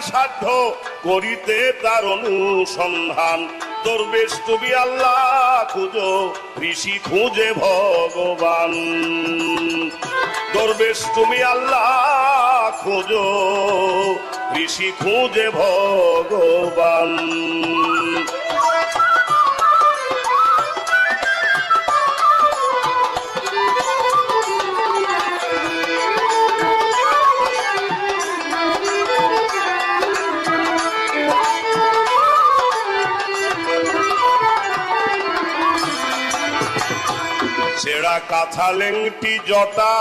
সাধ্য করিতে তার অনুসন্ধান। দরবেশ তুমি আল্লাহ খুঁজো, ঋষি খুঁজে ভগবান। দরবেশ তুমি আল্লাহ খুঁজো, ঋষি খুঁজে ভগবান। ছেঁড়া কাঁথা লেংটি জটা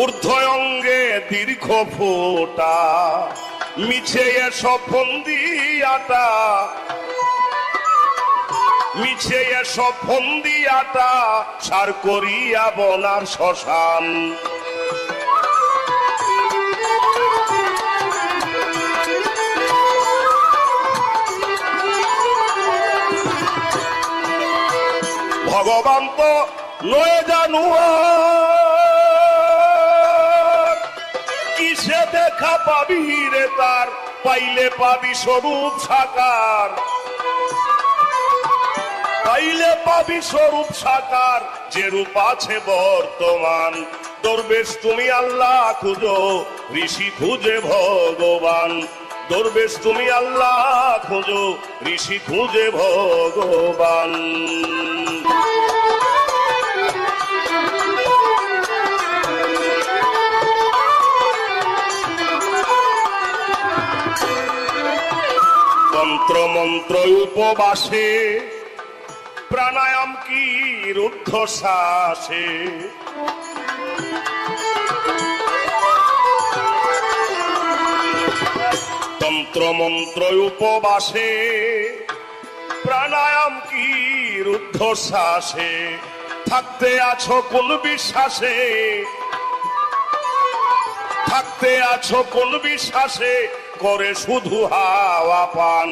ঊর্ধ্ব অঙ্গে দীর্ঘ ফোটা, মিছে সফন্দি আটা, মিছে সফন্দি আটা, সার করিয়া বনার শ্মশান। ভগবান তো নয় জানু কিসে দেখা পাবি রে তার, পাইলে পাবি স্বরূপ সাকার। পাইলে পাবি স্বরূপ সাকার, যে রূপ আছে বর্তমান। দরবেশ তুমি আল্লাহ খুঁজো, ঋষি খুঁজে ভগবান। দরবেশ তুমি আল্লাহ খুঁজো, ঋষি খুঁজে ভগবান। তন্ত্র মন্ত্র উপবাসে প্রাণায়াম কি রুদ্ধশ্বাসে। তন্ত্র মন্ত্র উপবাসে প্রাণায়াম কি রুদ্ধশ্বাসে। থাকতে আছো কোন বিশ্বাসে থাকতে আছো কোন বিশ্বাসে? করে শুধু হাওয়া পান।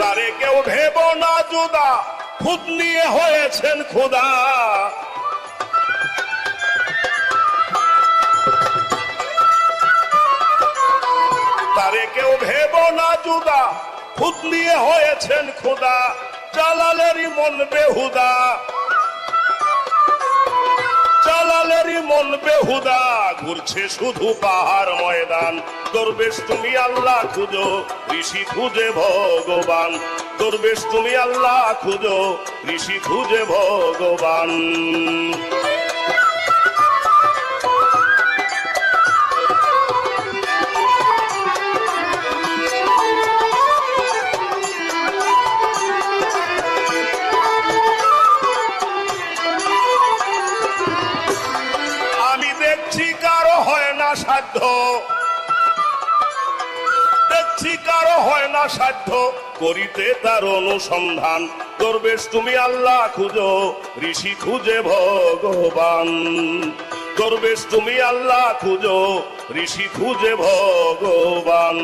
তারে কেউ ভেব না জুদা খুদ নিয়ে হয়েছেন খুদা তারে কেউ ভেব না জুদা খুদ হয়েছেন খোদা, জালালেরই মন বেহুদা। জালালেরই মন বেহুদা, ঘুরছে শুধু পাহাড় ময়দান। দরবেশ তুমি আল্লাহ খুঁজো, ঋষি খুঁজে ভগবান। দরবেশ তুমি আল্লাহ খুঁজো, ঋষি খুঁজে ভগবান। সাধ্য। দেখছি কারও হয় না সাধ্য। করিতে তার অনুসন্ধান। দরবেশ তুমি আল্লাহ খুঁজো, ঋষি খুঁজে ভগবান। দরবেশ তুমি আল্লাহ খুঁজো, ঋষি খুঁজে ভগবান।